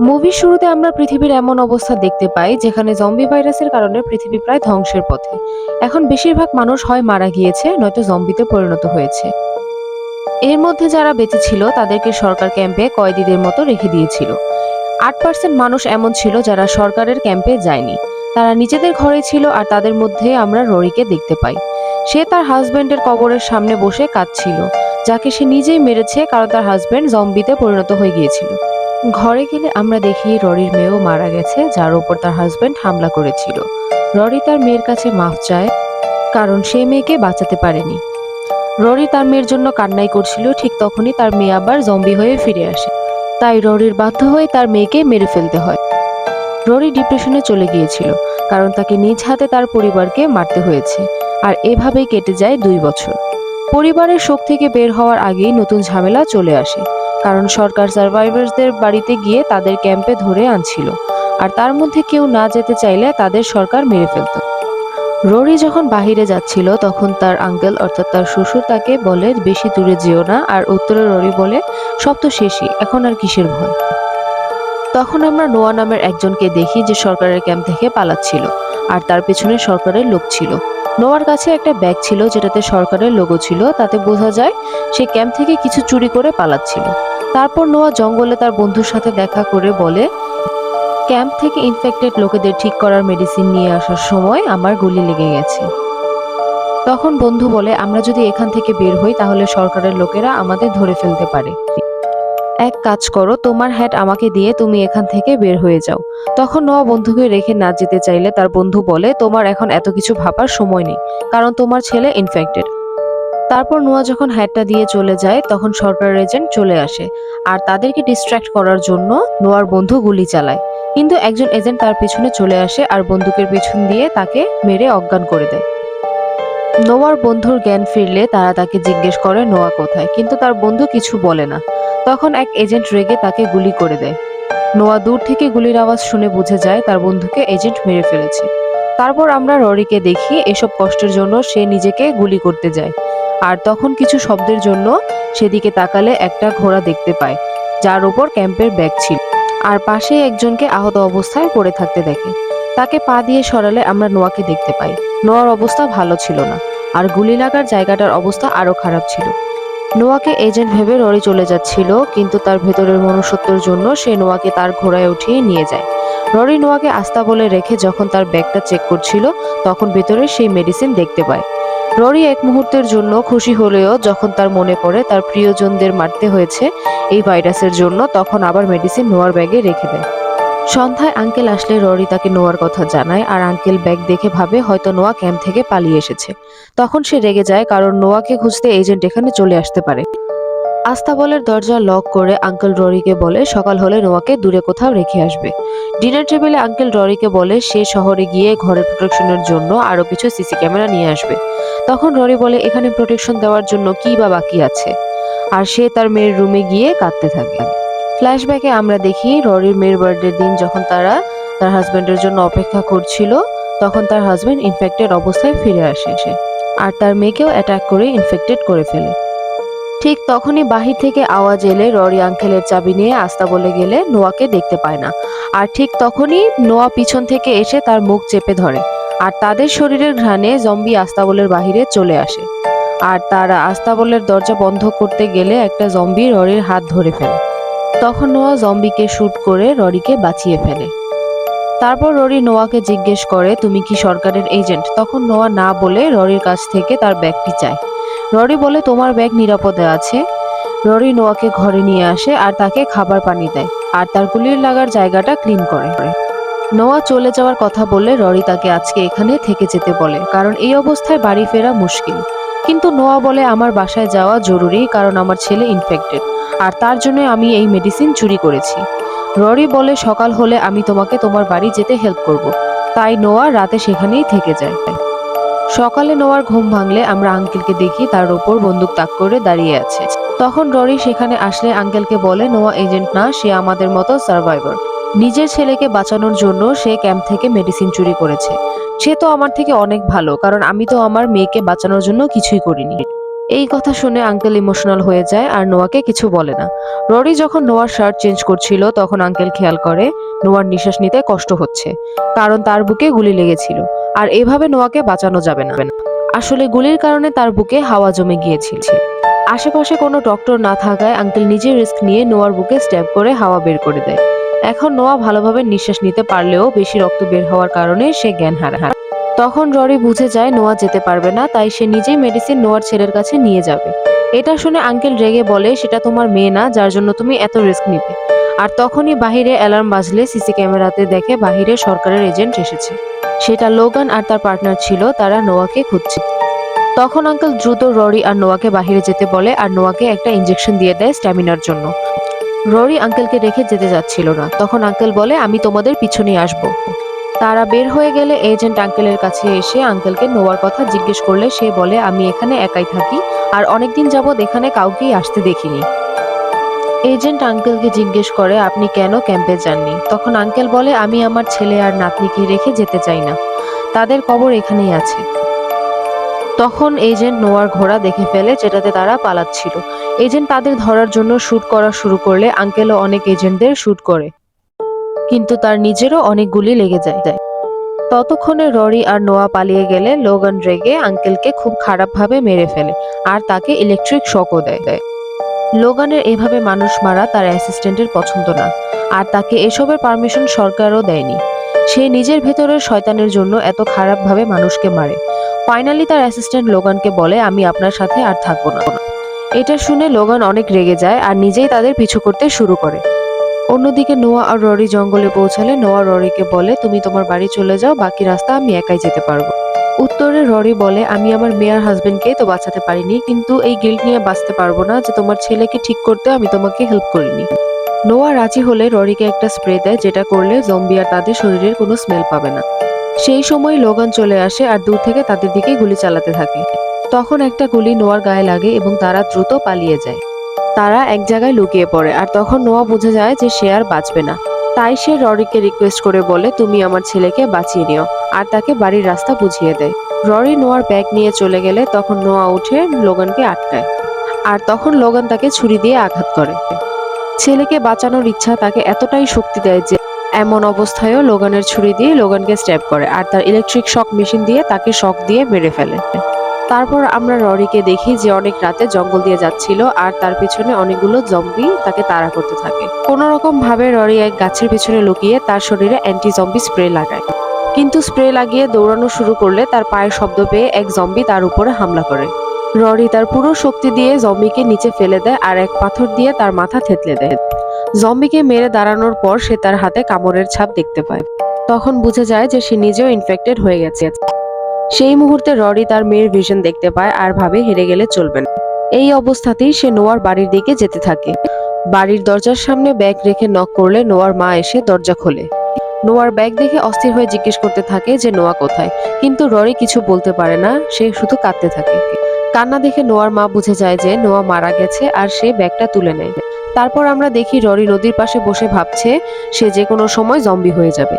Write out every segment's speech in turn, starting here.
মুভির শুরুতে আমরা পৃথিবীর এমন অবস্থা দেখতে পাই, যেখানে জম্বি ভাইরাসের কারণে পৃথিবী প্রায় ধ্বংসের পথে। এখন বেশিরভাগ মানুষ হয় মারা গিয়েছে, নয়তো জম্বিতে পরিণত হয়েছে। এর মধ্যে যারা বেঁচে ছিল, তাদেরকে সরকার ক্যাম্পে কয়েদিদের মতো রেখে দিয়েছিল। আট পার্সেন্ট মানুষ এমন ছিল যারা সরকারের ক্যাম্পে যায়নি। তারা নিজেদের ঘরে ছিল আর তাদের মধ্যে আমরা ররিকে দেখতে পাই। সে তার হাজবেন্ডের কবরের সামনে বসে কাঁদছিল, যাকে সে নিজেই মেরেছে কারণ তার হাজবেন্ড জম্বিতে পরিণত হয়ে গিয়েছিল। ঘরে গেলে আমরা দেখি ররির মেয়েও মারা গেছে, যার উপর তার হাজবেন্ড হামলা করেছিল। ররি তার মেয়ের কাছে মাফ চায়, কারণ সে মেয়েকে বাঁচাতে পারেনি। ররি তার মেয়ের জন্য কান্নাই করছিল, ঠিক তখনই তার মেয়ে আবার জম্বি হয়ে ফিরে আসে। তাই ররির বাধ্য হয়ে তার মেয়েকে মেরে ফেলতে হয়। ররি ডিপ্রেশনে চলে গিয়েছিল, কারণ তাকে নিজ হাতে তার পরিবারকে মারতে হয়েছে, আর এভাবেই কেটে যায় দুই বছর। পরিবারের শোক থেকে বের হওয়ার আগেই নতুন ঝামেলা চলে আসে। কারণ সরকার সার্ভাইভার্সদের বাড়িতে গিয়ে তাদের ক্যাম্পে ধরে আনছিল। আর তার মধ্যে কেউ না যেতে চাইলে তাদের সরকার মেরে ফেলত। রোরি যখন বাহিরে যাচ্ছিল, তখন তার আঙ্কেল অর্থাৎ তার শ্বশুর, তাকে বলে, বেশি দূরে যেও না। আর উত্তরে ররি বলে, সব তো শেষই, এখন আর কিসের ভয়? তখন আমরা নোয়া নামের একজনকে দেখি যে সরকারের ক্যাম্প থেকে পালাচ্ছিল, আর তার পেছনে সরকারের লোক ছিল। নোয়ার কাছে একটা ব্যাগ ছিল যেটাতে সরকারের লোগো ছিল। তাতে বোঝা যায়, সে ক্যাম্প থেকে কিছু চুরি করে পালাচ্ছিল। তারপর নোয়া জঙ্গলে তার বন্ধুর সাথে দেখা করে বলে, ক্যাম্প থেকে ইনফেক্টেড লোকেদের ঠিক করার মেডিসিন নিয়ে আসার সময় আমার গুলি লেগে গেছে। তখন বন্ধু বলে, আমরা যদি এখান থেকে বের হই তাহলে সরকারের লোকেরা আমাদের ধরে ফেলতে পারে। এক কাজ করো, তোমার হ্যাট আমাকে দিয়ে তুমি এখান থেকে বের হয়ে যাও। তখন নোয়া বন্ধুকে রেখে না যেতে চাইলে তার বন্ধু বলে, তোমার এখন এত কিছু ভাবার সময় নেই, কারণ তোমার ছেলে ইনফেক্টেড তারপর নোয়া যখন হ্যাটটা দিয়ে চলে যায়, তখন সরকারের এজেন্ট চলে আসে আর তাদেরকে ডিস্ট্র্যাক্ট করার জন্য নোয়ার বন্ধু গুলি চালায়। কিন্তু একজন এজেন্ট তার পিছনে চলে আসে আর বন্দুকের পিছন দিয়ে তাকে মেরে অজ্ঞান করে দেয়। নোয়ার বন্ধুর জ্ঞান ফিরলে তারা তাকে জিজ্ঞেস করে, নোয়া কোথায়? কিন্তু তার বন্ধু কিছু বলে না। তখন এক এজেন্ট রেগে তাকে গুলি করে দেয়। নোয়া দূর থেকে গুলির আওয়াজ শুনে বুঝে যায় তার বন্ধুকে এজেন্ট মেরে ফেলেছে। তারপর আমরা ররিকে দেখি এসব কষ্টের জন্য সে নিজেকে গুলি করতে যায়। আর তখন কিছু শব্দের জন্য সেদিকে তাকালে একটা ঘোড়া দেখতে পায়, যার ওপর ক্যাম্পের ব্যাগ ছিল। আর পাশে একজনকে আহত অবস্থায় পড়ে থাকতে দেখে। তাকে পা দিয়ে সরালে আমরা নোয়াকে দেখতে পাই। নোয়ার অবস্থা ভালো ছিল না, আর গুলি লাগার জায়গাটার অবস্থা আরও খারাপ ছিল। নোয়াকে এজেন্ট ভেবে ররি চলে যাচ্ছিল, কিন্তু তার ভেতরের মনুষ্যত্বর জন্য সে নোয়াকে তার ঘোড়ায় উঠিয়ে নিয়ে যায়। ররি নোয়াকে আস্তা বলে রেখে যখন তার ব্যাগটা চেক করছিল, তখন ভেতরে সেই মেডিসিন দেখতে পায়। ররি এক মুহূর্তের জন্য খুশি হলেও যখন তার মনে পড়ে তার প্রিয়জনদের মারতে হয়েছে এই ভাইরাসের জন্য, তখন আবার মেডিসিন নোয়ার ব্যাগে রেখে দেয়। সন্ধ্যায় আঙ্কেল আসলে ররি তাকে নোয়ার কথা জানায় আর আঙ্কেল ব্যাগ দেখে ভাবে হয়তো নোয়া ক্যাম্প থেকে পালিয়ে এসেছে। তখন সে রেগে যায়, কারণ নোয়াকে খুঁজতে এজেন্ট এখানে চলে আসতে পারে। আস্তাবলের দরজা লক করে আঙ্কেল ররিকে বলে, সকাল হলে নোয়াকে দূরে কোথাও রেখে আসবে। ডিনার টেবিলে আঙ্কেল ররিকে বলে, সে শহরে গিয়ে ঘরের প্রোটেকশনের জন্য আরও কিছু সিসি ক্যামেরা নিয়ে আসবে। তখন ররি বলে, এখানে প্রোটেকশন দেওয়ার জন্য কি বা বাকি আছে? আর সে তার মেয়ের রুমে গিয়ে কাঁদতে থাকে। ফ্ল্যাশব্যাকে আমরা দেখি, ররির মেয়ের বার্থডের দিন যখন তারা তার হাজবেন্ডের জন্য অপেক্ষা করছিল, তখন তার হাজবেন্ড ইনফেক্টেড অবস্থায় ফিরে আসে সে। আর তার মেয়েকেও অ্যাটাক করে ইনফেক্টেড করে ফেলে। ঠিক তখনই বাহির থেকে আওয়াজ এলে ররি আঙ্কেলের চাবি নিয়ে আস্তা বলে গেলে নোয়াকে দেখতে পায় না। আর ঠিক তখনই নোয়া পিছন থেকে এসে তার মুখ চেপে ধরে। আর তাদের শরীরের ঘ্রাণে জম্বি আস্তাবলের বাহিরে চলে আসে। আর তারা আস্তাবলের দরজা বন্ধ করতে গেলে একটা জম্বি ররির হাত ধরে ফেলে। তখন নোয়া জম্বিকে শ্যুট করে ররিকে বাঁচিয়ে ফেলে। তারপর ররি নোয়াকে জিজ্ঞেস করে, তুমি কি সরকারের এজেন্ট? তখন নোয়া না বলে ররির কাছ থেকে তার ব্যাগটি চায়। ররি বলে, তোমার ব্যাগ নিরাপদে আছে? ররি নোয়াকে ঘরে নিয়ে আসে আর তাকে খাবার পানি দেয় আর তার গুলির লাগার জায়গাটা ক্লিন করে। নোয়া চলে যাওয়ার কথা বলে ররি তাকে আজকে এখানে থেকে যেতে বলে, কারণ এই অবস্থায় বাড়ি ফেরা মুশকিল। কিন্তু নোয়া বলে, আমার বাসায় যাওয়া জরুরি, কারণ আমার ছেলে ইনফেক্টেড আর তার জন্য আমি এই মেডিসিন চুরি করেছি। ররি বলে, সকাল হলে আমি তোমাকে তোমার বাড়ি যেতে হেল্প করব। তাই নোয়া রাতে সেখানেই থেকে যায়। সকালে নোয়ার ঘুম ভাঙলে আমরা আঙ্কেলকে দেখি তার ওপর বন্দুক তাক করে দাঁড়িয়ে আছে। তখন ররি সেখানে আসলে আঙ্কেলকে বলে, নোয়া এজেন্ট না, সে আমাদের মতো সার্ভাইভার। নিজের ছেলেকে বাঁচানোর জন্য সে ক্যাম্প থেকে মেডিসিন চুরি করেছে। সে তো আমার থেকে অনেক ভালো, কারণ আমি তো আমার মেয়েকে বাঁচানোর জন্য কিছুই করিনি। এই কথা শুনে আঙ্কেল ইমোশনাল হয়ে যায় আর নোয়াকে কিছু বলে না। ররি যখন নোয়ার শার্ট চেঞ্জ করছিল, তখন আঙ্কেল খেয়াল করে নোয়ার নিঃশ্বাস নিতে কষ্ট হচ্ছে, কারণ তার বুকে গুলি লেগেছিল। আর এভাবে নোয়াকে বাঁচানো যাবে না। আসলে গুলির কারণে তার বুকে হাওয়া জমে গিয়েছিল। আশেপাশে কোনো ডক্টর না থাকায় আঙ্কেল নিজে রিস্ক নিয়ে নোয়ার বুকে স্ট্যাব করে হাওয়া বের করে দেয়। এখন নোয়া ভালোভাবে নিঃশ্বাস নিতে পারলেও বেশি রক্ত বের হওয়ার কারণে সে জ্ঞান হারায় তখন ররি বুঝে যায় নোয়া যেতে পারবে না, তাই সে নিজেই মেডিসিন নোয়ার ছেলের কাছে নিয়ে যাবে। এটা শুনে আঙ্কেল রেগে বলে, সেটা তোমার মেয়ে না, যার জন্য তুমি এত রিস্ক নিবে। আর তখনই বাহিরে অ্যালার্ম বাজলে সিসি ক্যামেরাতে দেখে বাহিরে সরকারের এজেন্ট এসেছে। সেটা লোগান আর তার পার্টনার ছিল, তারা নোয়াকে খুঁজছে। তখন আঙ্কেল দ্রুত ররি আর নোয়াকে বাহিরে যেতে বলে আর নোয়াকে একটা ইঞ্জেকশন দিয়ে দেয় স্ট্যামিনার জন্য। ররি আঙ্কেলকে রেখে যেতে যাচ্ছিল না। তখন আঙ্কেল বলে, আমি তোমাদের পিছনে আসব। তারা বের হয়ে গেলে এজেন্ট আঙ্কেলের কাছে এসে আঙ্কেলকে নোয়ার কথা জিজ্ঞেস করলে সে বলে, আমি এখানে একাই থাকি আর অনেকদিন যাবৎ এখানে কাউকেই আসতে দেখিনি। এজেন্ট আঙ্কেলকে জিজ্ঞেস করে, আপনি কেন ক্যাম্পে যাননি? তখন আঙ্কেল বলে, আমি আমার ছেলে আর নাতনিকে রেখে যেতে চাই না। তাদের কবর এখানেই আছে। তখন এজেন্ট নোয়ার ঘোড়া দেখে ফেলে যেটাতে তারা পালাচ্ছিল। এজেন্ট তাদের ধরার জন্য শ্যুট করা শুরু করলে আঙ্কেলও অনেক এজেন্টদের শুট করে। কিন্তু তার নিজেরও অনেক গুলি লেগে যায়। ততক্ষণে ররি আর নোয়া পালিয়ে গেলে লোগান রেগে আঙ্কেলকে খুব খারাপভাবে মেরে ফেলে আর তাকে ইলেকট্রিক শকও দেয়। দেয় লোগানের এভাবে মানুষ মারা তার অ্যাসিস্ট্যান্টের পছন্দ না, আর তাকে এসবের পারমিশন সরকারও দেয়নি। সে নিজের ভেতরের শয়তানের জন্য এত খারাপভাবে মানুষকে মারে। ফাইনালি তার অ্যাসিস্ট্যান্ট লোগানকে বলে, আমি আপনার সাথে আর থাকব না। এটা শুনে লোগান অনেক রেগে যায় আর নিজেই তাদের পিছু করতে শুরু করে। অন্যদিকে নোয়া আর ররি জঙ্গলে পৌঁছালে নোয়া ররিকে বলে, তুমি তোমার বাড়ি চলে যাও, বাকি রাস্তা আমি একাই যেতে পারব। উত্তরে ররি বলে, আমি আমার মেয়ার হাজবেন্ডকে তো বাঁচাতে পারিনি, কিন্তু এই গিল্ট নিয়ে বাঁচতে পারব না, যে তোমার ছেলেকে ঠিক করতে আমি তোমাকে হেল্প করিনি। নোয়া রাজি হলে ররিকে একটা স্প্রে দেয়, যেটা করলে জম্বি আর তাদের শরীরের কোনো স্মেল পাবে না। সেই সময় লোগান চলে আসে আর দূর থেকে তাদের দিকে গুলি চালাতে থাকে। তখন একটা গুলি নোয়ার গায়ে লাগে এবং তারা দ্রুত পালিয়ে যায়। তারা এক জায়গায় লুকিয়ে পড়ে। আর তখন নোয়া বুঝে যায় যে সে আর বাঁচবে না। তাই সে ররিকে রিকোয়েস্ট করে বলে, তুমি আমার ছেলেকে বাঁচিয়ে নিও। আর তাকে বাড়ির রাস্তা বুঝিয়ে দেয়। ররি নোয়ার ব্যাগ নিয়ে চলে গেলে তখন নোয়া উঠে লোগানকে আটকায়। আর তখন লোগান তাকে ছুরি দিয়ে আঘাত করে। ছেলেকে বাঁচানোর ইচ্ছা তাকে এতটাই শক্তি দেয় যে এমন অবস্থায়ও লোগানের ছুরি দিয়ে লোগানকে স্ট্যাপ করে। আর তার ইলেকট্রিক শক মেশিন দিয়ে তাকে শক দিয়ে মেরে ফেলে। তারপর আমরা ররিকে দেখি যে অনেক রাতে জঙ্গল দিয়ে যাচ্ছিল আর তার পিছনে অনেকগুলো জম্বি তাকে তাড়া করতে থাকে। কোন রকম ভাবে ররি এক গাছের পিছনে লুকিয়ে তার শরীরে অ্যান্টি জম্বি স্প্রে লাগায়। কিন্তু স্প্রে লাগিয়ে দৌড়ানো শুরু করলে তার পায়ের শব্দ পেয়ে এক জম্বি তার উপরে হামলা করে। ররি তার পুরো শক্তি দিয়ে জম্বিকে নিচে ফেলে দেয় আর এক পাথর দিয়ে তার মাথা থেতলে দেয়। জম্বিকে মেরে দাঁড়ানোর পর সে তার হাতে কামড়ের ছাপ দেখতে পায়। তখন বুঝে যায় যে সে নিজেও ইনফেক্টেড হয়ে গেছে। সেই মুহূর্তে ররি তার মেয়ের ভিশন দেখতে পায় আর ভাবে হেরে গেলে চলবে না। এই অবস্থাতেই সে নোয়ার বাড়ির দিকে যেতে থাকে। বাড়ির দরজার সামনে ব্যাগ রেখে নক করলে নোয়ার মা এসে দরজা খোলে। নোয়ার ব্যাগ দেখে অস্থির হয়ে জিজ্ঞেস করতে থাকে যে, নোয়া কোথায়? কিন্তু ররি কিছু বলতে পারে না, সে শুধু কাঁদতে থাকে। কান্না দেখে নোয়ার মা বুঝে যায় যে, নোয়া মারা গেছে আর সে ব্যাগটা তুলে নেয়। তারপর আমরা দেখি ররি নদীর পাশে বসে ভাবছে সে যে কোনো সময় জম্বি হয়ে যাবে।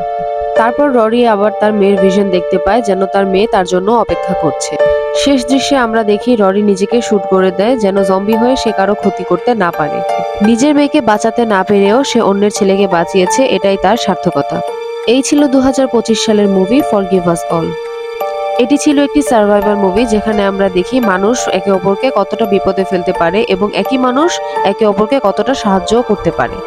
তারপর ররি আবার তার মেয়ের ভিশন দেখতে পায়, যেন তার মেয়ে তার জন্য অপেক্ষা করছে। শেষ দৃশ্যে আমরা দেখি ররি নিজেকে শুট করে দেয়, যেন জম্বি হয়ে সে কারও ক্ষতি করতে না পারে। নিজের মেয়েকে বাঁচাতে না পেরেও সে অন্যের ছেলেকে বাঁচিয়েছে, এটাই তার সার্থকতা। এই ছিল দু হাজার পঁচিশ সালের movie forgive us all এটি ছিল একটি সার্ভাইভার মুভি যেখানে আমরা দেখি মানুষ একে অপরকে কতটা বিপদে ফেলতে পারে এবং একই মানুষ একে অপরকে কতটা সাহায্য করতে পারে।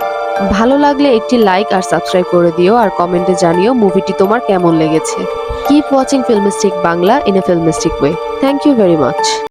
ভালো লাগলে একটি লাইক আর সাবস্ক্রাইব করে দিও আর কমেন্টে জানিও মুভিটি তোমার কেমন লেগেছে। Keep watching Filmistic Bangla in a Filmistic way thank you very much